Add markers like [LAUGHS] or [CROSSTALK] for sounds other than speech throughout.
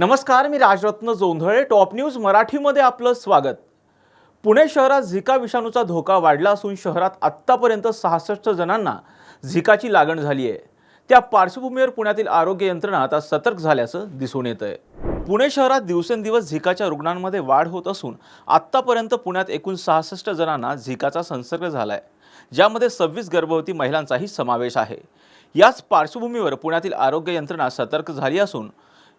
नमस्कार मी Rajratna Jondhale top news मराठीमध्ये आपलं स्वागत. पुणे शहरात झिका विषाणूचा धोका वाढला असून शहरात आत्तापर्यंत सहासष्ट जणांना झिकाची लागण झाली आहे. त्या पार्श्वभूमीवर पुण्यातील आरोग्य यंत्रणा आता सतर्क झाल्याचं दिसून येत आहे. पुणे शहरात दिवसेंदिवस झिकाच्या रुग्णांमध्ये वाढ होत असून आत्तापर्यंत पुण्यात एकूण सहासष्ट जणांना झिकाचा संसर्ग झाला आहे ज्यामध्ये सव्वीस गर्भवती महिलांचाही समावेश आहे. याच पार्श्वभूमीवर पुण्यातील आरोग्य यंत्रणा सतर्क झाली असून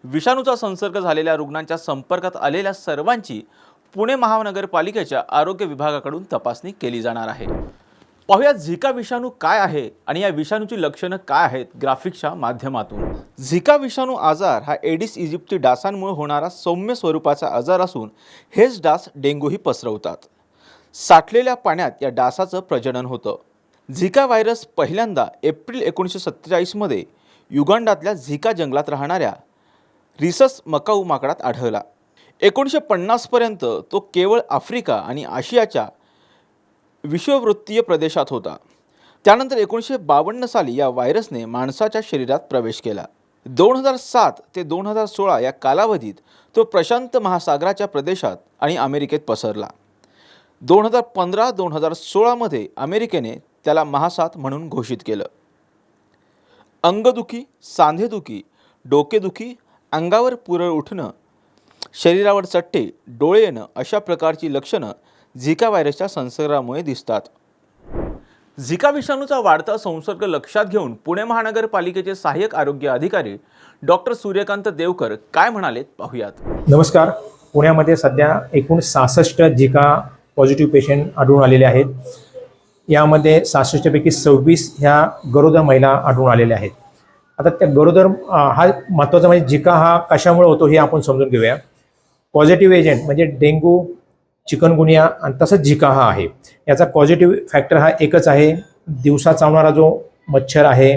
विषाणूचा संसर्ग झालेल्या रुग्णांच्या संपर्कात आलेल्या सर्वांची पुणे महानगरपालिकेच्या आरोग्य विभागाकडून तपासणी केली जाणार आहे. पाहूया झिका विषाणू काय आहे आणि या विषाणूची लक्षणं काय आहेत ग्राफिक्सच्या माध्यमातून. झिका विषाणू आजार हा एडिस इजिप्ती डासांमुळे होणारा सौम्य स्वरूपाचा आजार असून हेच डास डेंगूही पसरवतात. साठलेल्या पाण्यात या डासाचं प्रजनन होतं. झिका व्हायरस पहिल्यांदा एप्रिल एकोणीसशे सत्तेचाळीसमध्ये युगांडातल्या झिका जंगलात राहणाऱ्या रिसस मकाऊ माकडात आढळला. एकोणीसशे पन्नासपर्यंत तो केवळ आफ्रिका आणि आशियाच्या विश्ववृत्तीय प्रदेशात होता. त्यानंतर एकोणीसशे बावन्न साली या व्हायरसने माणसाच्या शरीरात प्रवेश केला. दोन हजार सात ते दोन हजार सोळा या कालावधीत तो प्रशांत महासागराच्या प्रदेशात आणि अमेरिकेत पसरला. दोन हजार पंधरा दोन हजार सोळामध्ये अमेरिकेने त्याला महासाथ म्हणून घोषित केलं. अंगदुखी सांधेदुखी डोकेदुखी अंगावर पुरळ उठणं शरीरावर चट्टे डोळे येणं अशा प्रकारची लक्षणं झिका व्हायरसच्या संसर्गामुळे दिसतात. झिका विषाणूचा वाढता संसर्ग लक्षात घेऊन पुणे महानगरपालिकेचे सहाय्यक आरोग्य अधिकारी डॉक्टर सूर्यकांत देवकर काय म्हणाले पाहूयात. नमस्कार. पुण्यामध्ये सध्या एकूण सहासष्ट झिका पॉझिटिव्ह पेशंट आढळून आलेले आहेत. यामध्ये सहासष्टपैकी सव्वीस ह्या गरोदर महिला आढळून आलेल्या आहेत. आता त्या गरोदर हा महत्त्वाचा म्हणजे जिका हा कशामुळे होतो हे आपण समजून घेऊया. पॉझिटिव्ह एजंट म्हणजे डेंग्यू चिकनगुनिया आणि तसंच झिका हा आहे. याचा पॉझिटिव्ह फॅक्टर हा एकच आहे. दिवसा चावणारा जो मच्छर आहे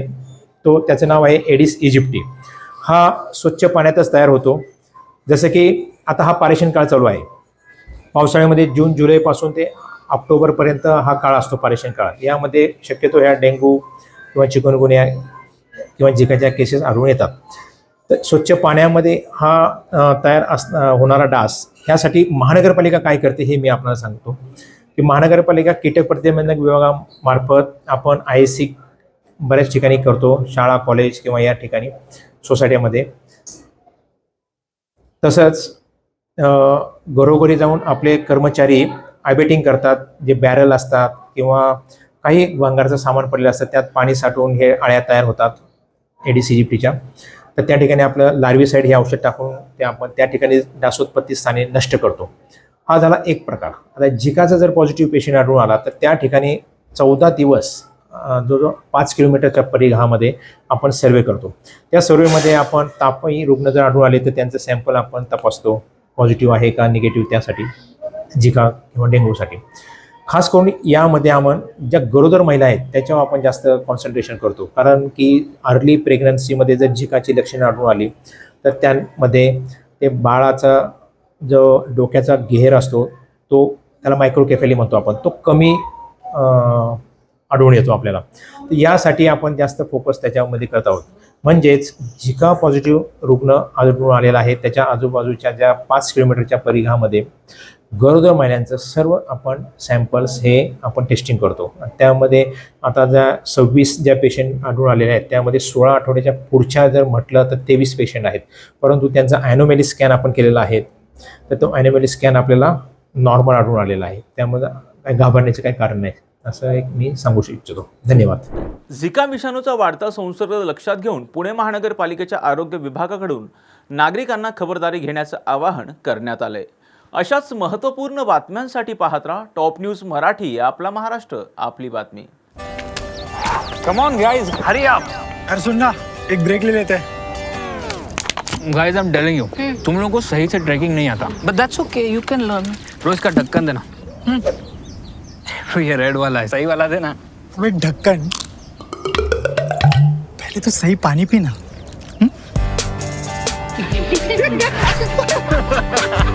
तो त्याचं नाव आहे एडिस इजिप्टी. हा स्वच्छ पाण्यातच तयार होतो. जसं की आता हा पारेषण काळ चालू आहे. पावसाळ्यामध्ये जून जुलैपासून ते ऑक्टोबरपर्यंत हा काळ असतो पारेषण काळ. यामध्ये शक्यतो ह्या डेंग्यू किंवा चिकनगुनिया किंवा जिकाच्या केसेस आढळून येतात. तर स्वच्छ पाण्यामध्ये हा तयार अस होणारा डास ह्यासाठी महानगरपालिका काय करते हे मी आपल्याला सांगतो. की महानगरपालिका कीटक प्रतिबंधक विभागामार्फत आपण आय एस सी बऱ्याच ठिकाणी करतो. शाळा कॉलेज किंवा या ठिकाणी सोसायटीमध्ये तसंच घरोघरी जाऊन आपले कर्मचारी आयबेटिंग करतात. जे बॅरल असतात किंवा काही भंगारचं सामान पडलेलं असतं त्यात पाणी साठवून हे अळ्या तयार होतात एडीसीजीपीच्या तर त्या ठिकाणी आपलं लार्विसाईड हे औषध टाकून ते आपण त्या ठिकाणी डासोत्पत्ती स्थाने नष्ट करतो. हा झाला एक प्रकार. आता झिकाचा जर पॉझिटिव्ह पेशंट आढळून आला तर त्या ठिकाणी चौदा दिवस जो जो पाच किलोमीटरच्या परिघामध्ये आपण सर्वे करतो. त्या सर्वेमध्ये आपण तापही रुग्ण जर आढळून आले तर त्यांचं सॅम्पल आपण तपासतो. पॉझिटिव्ह आहे का निगेटिव्ह त्यासाठी झिका किंवा डेंग्यूसाठी. खास करून यामध्ये आपण ज्या गरोदर महिला आहेत त्याच्यावर आपण जास्त कॉन्सन्ट्रेशन करतो. कारण की अर्ली प्रेग्नन्सीमध्ये जर झिकाची लक्षणं आढळून आली तर त्यामध्ये ते बाळाचा जो डोक्याचा घेर असतो तो त्याला मायक्रोकेफेली म्हणतो आपण. तो कमी आढळून येतो आपल्याला. तर यासाठी आपण जास्त फोकस त्याच्यामध्ये करत आहोत. म्हणजेच झिका पॉझिटिव्ह रुग्ण आढळून आलेला आहे. त्याच्या आजूबाजूच्या ज्या पाच किलोमीटरच्या परिघामध्ये गरोदर महिलांचं सर्व आपण सॅम्पल्स हे आपण टेस्टिंग करतो. त्यामध्ये आता ज्या सव्वीस ज्या पेशंट आढळून आलेले आहेत त्यामध्ये सोळा आठवड्याच्या पुढच्या जर म्हटलं तर तेवीस पेशंट आहेत. परंतु त्यांचा ॲनोमॅली स्कॅन आपण केलेला आहे. तर तो ॲनोमॅली स्कॅन आपल्याला नॉर्मल आढळून आलेला आहे. त्यामध्ये काही घाबरण्याचं काही कारण नाही. असं एक मी सांगू इच्छितो. धन्यवाद. झिका विषाणूचा वाढता संसर्ग लक्षात घेऊन पुणे महानगरपालिकेच्या आरोग्य विभागाकडून नागरिकांना खबरदारी घेण्याचं आवाहन करण्यात आलंय. अशाच महत्त्वपूर्ण बातम्यांसाठी पाहत राहा टॉप न्यूज मराठी आपला महाराष्ट्र आपली बातमी. Come on guys hurry up अरे सुन ना एक ब्रेक ले लेते. हैं guys I am telling you तुम लोगों को सही से ट्रैकिंग नहीं आता. But that's okay, you can learn. रोज का ढक्कन देना. तो [LAUGHS] ये रेड वाला है. सही वाला देना. अबे ढक्कन पहले तो सही पानी पीना. [LAUGHS] [LAUGHS]